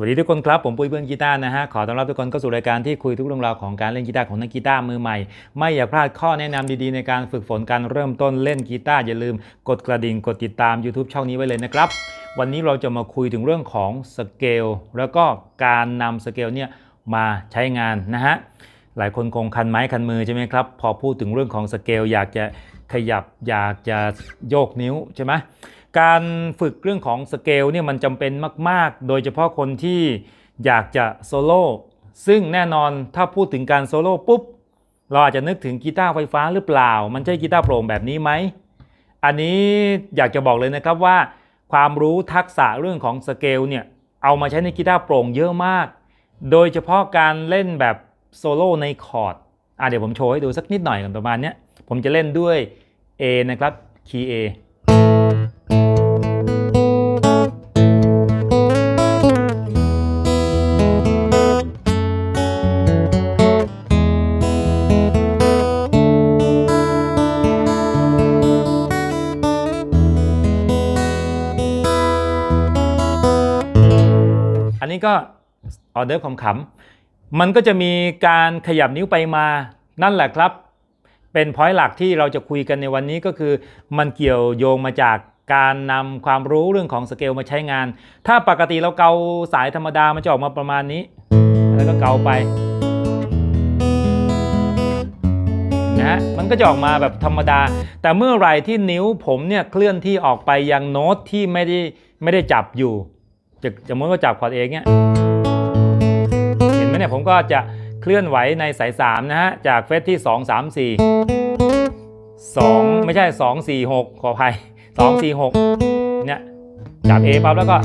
สวัสดีทุกคนครับ ผมปุ้ยเพื่อนกีตาร์นะฮะ ขอต้อนรับทุกคนเข้าสู่รายการที่คุยทุกเรื่องราวของการเล่นกีตาร์ของนักกีตาร์มือใหม่ ไม่อยากพลาดข้อแนะนำดีๆ ในการฝึกฝนการเริ่มต้นเล่นกีตาร์อย่าลืมกดกระดิ่งกดติดตาม YouTube ช่องนี้ไว้เลยนะครับ วันนี้เราจะมาคุยถึงเรื่องของสเกลแล้วก็การนำสเกลเนี่ยมาใช้งานนะฮะหลายคนคงคันไม้คันมือใช่ไหมครับพอพูดถึงเรื่องของสเกลอยากจะขยับอยากจะโยกนิ้วใช่ไหม การฝึกเรื่องของสเกลเนี่ยมันจำเป็นมาก ๆ โดยเฉพาะคนที่อยากจะโซโล่ซึ่งแน่นอนถ้าพูดถึงการโซโล่ปุ๊บ เราอาจจะนึกถึงกีตาร์ไฟฟ้าหรือเปล่า มันใช่กีตาร์โปร่งแบบนี้ไหม อันนี้อยากจะบอกเลยนะครับว่า ความรู้ทักษะเรื่องของสเกลเนี่ยเอามาใช้ในกีตาร์โปร่งเยอะมาก โดยเฉพาะการเล่นแบบโซโล่ในคอร์ดอะเดี๋ยวผมโชว์ให้ดูสักนิดหน่อยกันประมาณเนี้ยผมจะเล่นด้วย A นะครับคีย์ A ก็ออเดอร์ขำๆมันก็จะมีการขยับนิ้วไปมานั่นแหละครับ เป็นพอยต์หลักที่เราจะคุยกันในวันนี้ก็คือ มันเกี่ยวโยงมาจากการนำความรู้เรื่องของสเกลมาใช้งาน ถ้าปกติเราเกาสายธรรมดามันจะออกมาประมาณนี้ แล้วก็เกาไปนะฮะมันก็จะออกมาแบบธรรมดา แต่เมื่อไหร่ที่นิ้วผมเนี่ยเคลื่อนที่ออกไปยังโน้ตที่ไม่ได้ไม่ได้จับอยู่ จะสมมติว่าจับคอร์ดเองเนี่ยเห็นไหมเนี่ยผมก็จะเคลื่อนไหวในสาย3นะฮะจากเฟสที่ 2 3 4 2 ไม่ใช่ 2 4 6 ขออภัย 2 4 6 เนี่ยจับ A ปั๊บแล้วก็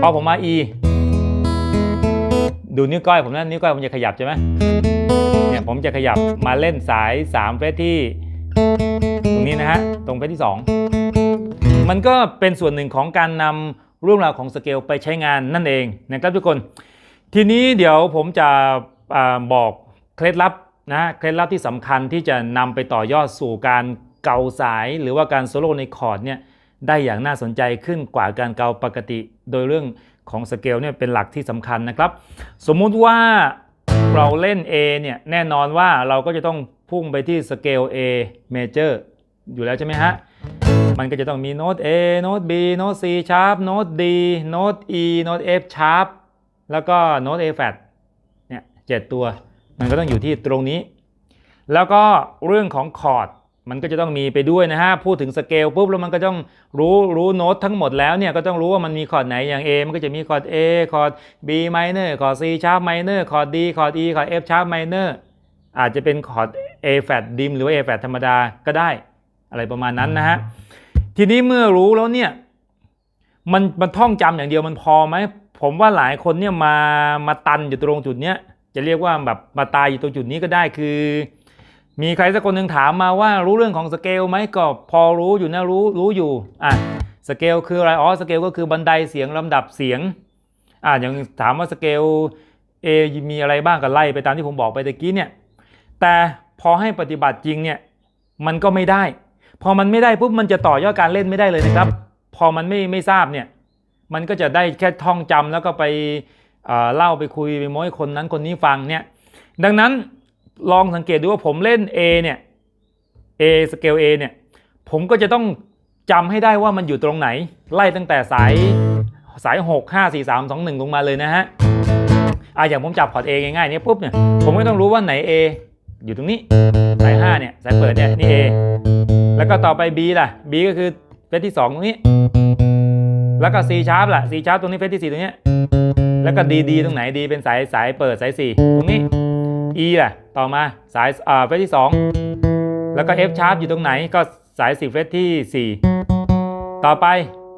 พอผมมา E ดูนิ้วก้อยผมนะนิ้วก้อยผมจะขยับใช่ไหมเนี่ยผมจะขยับมาเล่นสาย 3 เฟสที่ ตรงนี้นะฮะ ตรงเฟสที่ 2 มันก็เป็นส่วนหนึ่งของการนำ เรื่องราวของสเกลไปใช้งานนั่นเองนะครับทุกคน ทีนี้เดี๋ยวผมจะอบอกเคล็ดลับนะเคล็ดลับที่สำคัญที่จะนำไปต่อยอดสู่การเกาสาย หรือว่าการโซโล่ในคอร์ดเนี่ยได้อย่างน่าสนใจขึ้นกว่าการเกาปกติ โดยเรื่องของสเกลเนี่ยเป็นหลักที่สำคัญนะครับ สมมุติว่าเราเล่น A เนี่ยแน่นอนว่าเราก็จะต้องพุ่งไปที่สเกล A major อยู่แล้วใช่ไหมฮะ มันก็จะต้องมีโน้ต A โน้ต B โน้ต C sharp โน้ต D โน้ต E โน้ต F sharp แล้วก็โน้ต A flat เนี่ยเจ็ดตัว มันก็ต้องอยู่ที่ตรงนี้ แล้วก็เรื่องของคอร์ดมันก็จะต้องมีไปด้วยนะฮะ พูดถึงสเกลปุ๊บแล้วมันก็ต้องรู้รู้โน้ตทั้งหมดแล้วเนี่ยก็ต้องรู้ว่ามันมีคอร์ดไหนอย่าง A มันก็จะมีคอร์ด A คอร์ด B minor คอร์ด C sharp minor คอร์ด D คอร์ด E คอร์ด F sharp minor อาจจะเป็นคอร์ด A flat dim หรือว่า A flat ธรรมดาก็ได้ อะไรประมาณนั้นนะฮะ ทีนี้เมื่อรู้แล้วเนี่ย มันมันท่องจำอย่างเดียวมันพอไหมผมว่าหลายคนเนี่ยมามาตันอยู่ตรงจุดเนี้ยจะเรียกว่าแบบมาตายอยู่ตรงจุดนี้ก็ได้คือ มีใครสักคนหนึ่งถามมาว่ารู้เรื่องของสเกลไหมก็พอรู้อยู่นะรู้รู้อยู่อะสเกลคืออะไรอ๋อสเกลก็คือบันไดเสียงลำดับเสียงอะอย่างถามว่าสเกล A มีอะไรบ้างก็ไล่ไปตามที่ผมบอกไปตะกี้เนี่ยแต่พอให้ปฏิบัติจริงเนี่ยมันก็ไม่ได้ พอมันไม่ได้ปุ๊บมันจะต่อยอดการเล่นไม่ได้เลยนะครับ พอมันไม่ไม่ทราบเนี่ยมันก็จะได้แค่ท่องจำแล้วก็ไปเอ่อเล่าไปคุยไปโม้ให้คนนั้นคนนี้ฟังเนี่ยดังนั้นลองสังเกตดูว่าผมเล่น A เนี่ย A สเกล A เนี่ยผมก็จะต้องจำให้ได้ว่ามันอยู่ตรงไหน ไล่ตั้งแต่สายสาย 6 5 4 3 2 1 ลงมาเลยนะฮะอะอย่างผมจับพอร์ต A ง่ายๆเนี่ยปุ๊บเนี่ยผมก็ต้องรู้ว่าไหน A อยู่ตรงนี้ สาย 5 เนี่ย สายเปิดเนี่ย นี่ A แล้วก็ต่อไป B ล่ะ B ก็คือเฟสที่ 2 ตรงนี้ แล้วก็ C sharp ล่ะ C sharp ตรงนี้เฟสที่ 4 ตรงเนี้ยแล้วก็ D D ตรงไหน D เป็นสายสายเปิดสาย 4 ตรงนี้ E ล่ะ ต่อมาสายอ่าเฟสที่ 2 แล้วก็ F sharp อยู่ตรงไหน ก็สาย 4 เฟสที่ 4 ต่อไป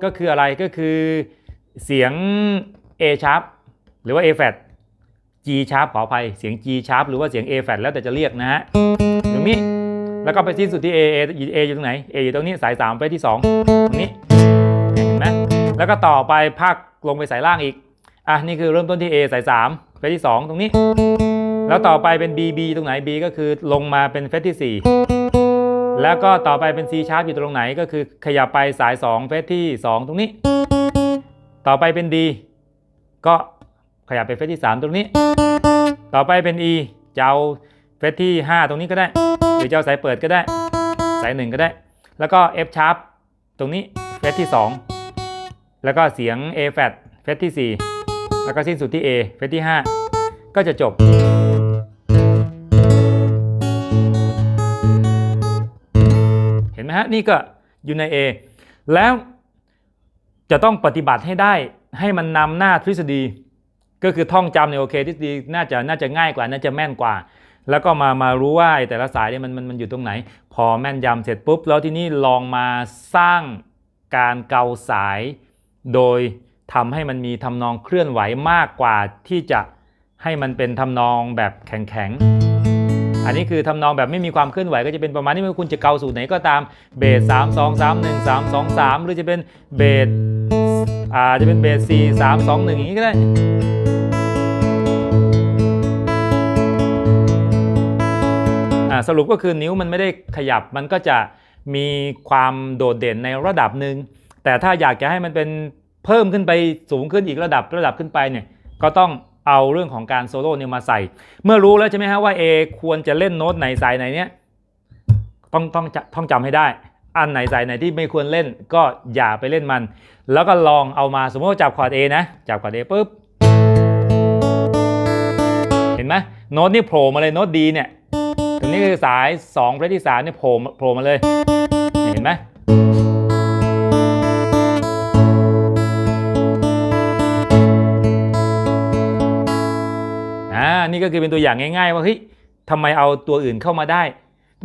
ก็คืออะไร ก็คือเสียง A sharp หรือว่า A flat G sharp ขออภัยเสียง G sharp หรือว่าเสียง A flat แล้วแต่จะเรียกนะฮะตรงนี้แล้วก็ไปที่สุดที่ A A A อยู่ตรงไหน A อยู่ตรงนี้สาย3ไปที่ 2 ตรงนี้เห็นไหมแล้วก็ต่อไปภาคลงไปสายล่างอีกอะนี่คือเริ่มต้นที่ A สาย3ไปที่ 2 ตรงนี้ แล้วต่อไปเป็น B B ตรงไหน B ก็คือลงมาเป็นเฟสที่ 4 แล้วก็ต่อไปเป็น C sharp อยู่ตรงไหนก็คือขยับไปสาย 2 เฟสที่ 2 ตรงนี้ ต่อไปเป็น D ก็ ขยับไปเฟสที่ 3 ตรงนี้ ต่อไปเป็น E จะเอาเฟสที่ 5 ตรงนี้ก็ได้ หรือจะเอาสายเปิดก็ได้ สาย 1 ก็ได้ แล้วก็ F sharp ตรงนี้เฟสที่ 2 แล้วก็เสียง A flat เฟสที่ 4 แล้วก็สิ้นสุดที่ A เฟสที่ 5 ก็จะจบเห็นไหมฮะนี่ก็อยู่ใน A แล้วจะต้องปฏิบัติให้ได้ให้มันนำหน้าทฤษฎี ก็คือท่องจำเนี่ยโอเคทฤษฎีน่าจะน่าจะง่ายกว่าน่าจะแม่นกว่า แล้วก็มามารู้ว่าแต่ละสายเนี่ยมันมันมันอยู่ตรงไหน พอแม่นยำเสร็จปุ๊บ แล้วที่นี่ลองมาสร้างการเกาสาย โดยทำให้มันมีทำนองเคลื่อนไหวมากกว่าที่จะให้มันเป็นทำนองแบบแข็งๆ อันนี้คือทำนองแบบไม่มีความเคลื่อนไหวก็จะเป็นประมาณนี้ไม่ว่าคุณจะเกาสูตรไหนก็ตามเบสสามสองสามหนึ่งสามสองสามหรือจะเป็นเบสอ่าจะเป็นเบสสี่สามสองหนึ่งอย่างนี้ก็ได้ สรุปก็คือนิ้วมันไม่ได้ขยับมันก็จะมีความโดดเด่นในระดับหนึ่งแต่ถ้าอยากจะให้มันเป็นเพิ่มขึ้นไปสูงขึ้นอีกระดับระดับขึ้นไปเนี่ยก็ต้องเอาเรื่องของการโซโล่เนี่ยมาใส่ เมื่อรู้แล้วใช่ไหมฮะว่า A ควรจะเล่นโน้ตไหนสายไหนเนี่ยต้องต้องจะท่องจำให้ได้ อันไหนสายไหนที่ไม่ควรเล่นก็อย่าไปเล่นมัน แล้วก็ลองเอามาสมมติว่าจับคอร์ด A นะ จับคอร์ด A ปุ๊บ เห็นไหมโน้ตนี่โผล่มาเลยโน้ตดีเนี่ย นี้คือสาย2เฟรที่3เนี่ยโผล่โผล่มาเลย เห็นไหมอ่านี่ก็คือเป็นตัวอย่างง่ายๆ ว่าเฮ้ยทำไมเอาตัวอื่นเข้ามาได้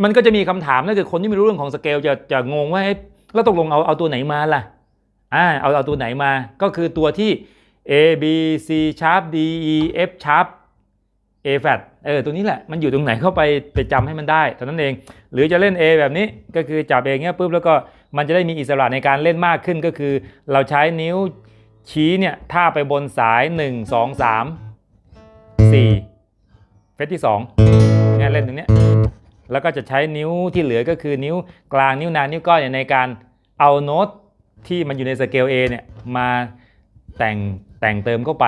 มันก็จะมีคำถามถ้าเกิดคนที่ไม่รู้เรื่องของสเกลจะจะงงว่าเฮ้ยแล้วตกลงเอาเอาตัวไหนมาล่ะอ่าเอาเอาตัวไหนมาก็คือตัวที่ A B C sharp D E F sharp A flat เออตัวนี้แหละมันอยู่ตรงไหนเข้าไปไปจำให้มันได้เท่านั้นเอง หรือจะเล่น A แบบนี้ก็คือจับเองเงี้ยปุ๊บแล้วก็มันจะได้มีอิสระในการเล่นมากขึ้นก็คือ เราใช้นิ้วชี้เนี่ยถ้าไปบนสาย 1 2 3 4 เฟสที่2เนี่ยเล่นตรงเนี้ยแล้วก็จะใช้นิ้วที่เหลือก็คือนิ้วกลางนิ้วนางนิ้วก้อยเนี่ยในการเอาโน้ตที่มันอยู่ในสเกล A เนี่ยมาแต่งแต่งเติมเข้าไป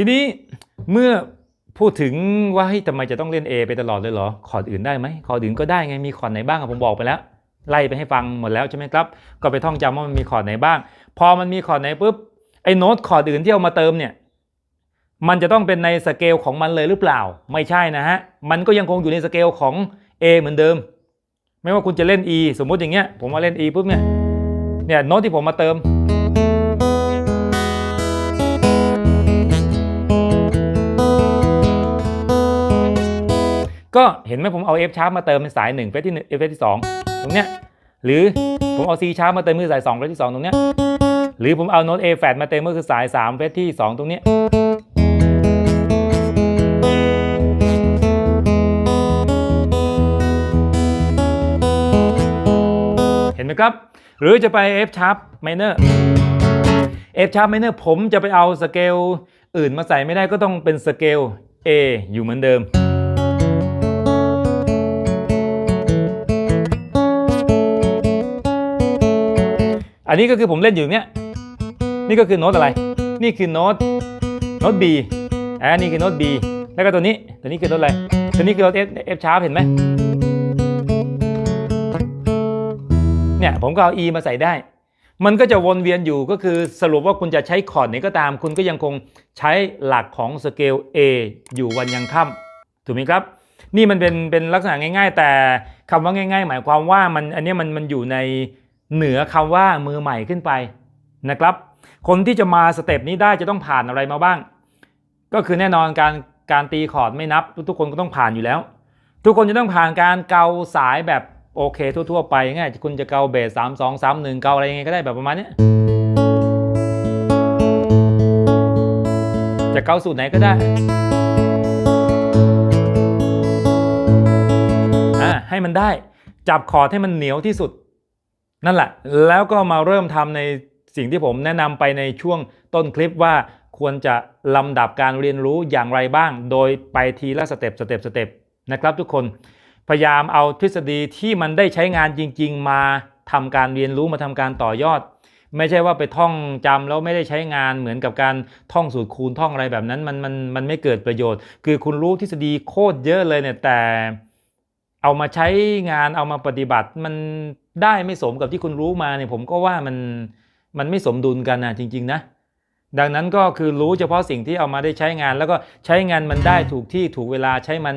ทีนี้เมื่อพูดถึงว่าเฮ้ยทำไมจะต้องเล่น A ไปตลอดเลยเหรอ คอร์ดอื่นได้ไหมคอร์ดอื่นก็ได้ไง มีคอร์ดไหนบ้างผมบอกไปแล้ว ไล่ไปให้ฟังหมดแล้วใช่ไหมครับ ก็ไปท่องจำว่ามันมีคอร์ดไหนบ้าง พอมันมีคอร์ดไหนปุ๊บ ไอ้โน้ตคอร์ดอื่นที่เอามาเติมเนี่ย มันจะต้องเป็นในสเกลของมันเลยหรือเปล่า ไม่ใช่นะฮะ มันก็ยังคงอยู่ในสเกลของ A เหมือนเดิม ไม่ว่าคุณจะเล่น E สมมุติอย่างเงี้ย ผมมาเล่น E ปุ๊บเนี่ย เนี่ยโน้ตที่ผมมาเติม ก็เห็นไหมผมเอา F sharp มาเติมเป็นสาย1เฟสที่1เฟสที่ 2 ตรงเนี้ยหรือผมเอา C sharp มาเติมคือสาย2เฟสที่ 2 ตรงเนี้ยหรือผมเอาโน้ต A flat มาเติมก็คือสาย3เฟสที่ 2 ตรงเนี้ยเห็นไหมครับ หรือจะไป F sharp minor F sharp minor ผมจะไปเอาสเกลอื่นมาใส่ไม่ได้ก็ต้องเป็นสเกล A อยู่เหมือนเดิม อันนี้ก็คือผมเล่นอยู่เนี้ยนี่ก็คือโน้ตอะไร นี่คือโน้ตโน้ต B อ่านี่คือโน้ต B แล้วก็ตัวนี้ตัวนี้คือโน้ตอะไรตัวนี้คือโน้ต F F sharp เห็นไหมเนี่ยผมก็เอา E มาใส่ได้ มันก็จะวนเวียนอยู่ก็คือสรุปว่าคุณจะใช้คอร์ดไหนก็ตาม คุณก็ยังคงใช้หลักของสเกล A อยู่วันยังค่ำถูกไหมครับ นี่มันเป็นเป็นลักษณะง่าย ๆ แต่คำว่าง่าย ๆ หมายความว่ามันอันนี้มันมันอยู่ใน เหนือคำว่ามือใหม่ขึ้นไปนะครับ คนที่จะมาสเต็ปนี้ได้จะต้องผ่านอะไรมาบ้าง ก็คือแน่นอนการการตีคอร์ดไม่นับ ทุกคนก็ต้องผ่านอยู่แล้ว ทุกคนจะต้องผ่านการเกาสายแบบโอเคทั่วๆไปง่ายคุณจะเกาเบสสามสองสามหนึ่งเกาอะไรยังไงก็ได้แบบประมาณนี้จะเกาสูตรไหนก็ได้อ่าให้มันได้จับคอร์ดให้มันเหนียวที่สุด นั่นแหละ แล้วก็มาเริ่มทำในสิ่งที่ผมแนะนำไปในช่วงต้นคลิปว่าควรจะลำดับการเรียนรู้อย่างไรบ้าง โดยไปทีละสเต็ปสเต็ปสเต็ปนะครับทุกคนพยายามเอาทฤษฎีที่มันได้ใช้งานจริง ๆ มาทำการเรียนรู้มาทำการต่อยอด ไม่ใช่ว่าไปท่องจำแล้วไม่ได้ใช้งานเหมือนกับการท่องสูตรคูณท่องอะไรแบบนั้นมันมันมันไม่เกิดประโยชน์ คือคุณรู้ทฤษฎีโคตรเยอะเลยเนี่ยแต่ เอามาใช้งานเอามาปฏิบัติมัน ได้ไม่สมกับที่คุณรู้มาเนี่ยผมก็ว่ามันมันไม่สมดุลกันนะจริง ๆ นะ ดังนั้นก็คือรู้เฉพาะสิ่งที่เอามาได้ใช้งาน แล้วก็ใช้งานมันได้ถูกที่ถูกเวลาใช้มัน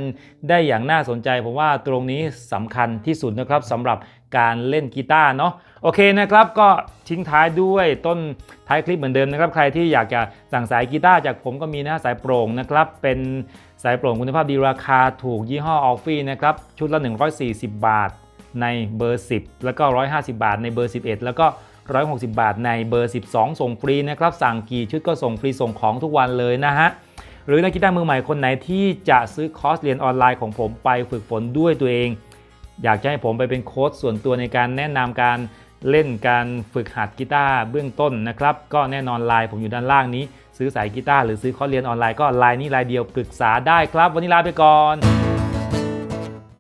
ได้อย่างน่าสนใจ ผมว่าตรงนี้สำคัญที่สุดนะครับสำหรับการเล่นกีตาร์เนาะโอเคนะครับ ก็ทิ้งท้ายด้วยต้นท้ายคลิปเหมือนเดิมนะครับ ใครที่อยากจะสั่งสายกีตาร์จากผมก็มีนะสายโปร่งนะครับ เป็นสายโปร่งคุณภาพดีราคาถูกยี่ห้อออฟฟี่นะครับ ชุดละ 140 บาท ในเบอร์ 10 แล้วก็ 150 บาทในเบอร์ 11 แล้วก็ 160 บาทในเบอร์ 12 ส่งฟรีนะครับสั่งกี่ชุดก็ส่งฟรีส่งของทุกวันเลยนะฮะหรือนักกีตาร์มือใหม่คนไหนที่จะซื้อคอร์สเรียนออนไลน์ของผมไปฝึกฝนด้วยตัวเอง อยากจะให้ผมไปเป็นโค้ชส่วนตัวในการแนะนำการเล่นการฝึกหัดกีตาร์เบื้องต้นนะครับ ก็แน่นอนไลน์ผมอยู่ด้านล่างนี้ ซื้อสายกีตาร์หรือซื้อคอร์สเรียนออนไลน์ก็ไลน์นี้ไลน์เดียวปรึกษาได้ครับ วันนี้ลาไปก่อน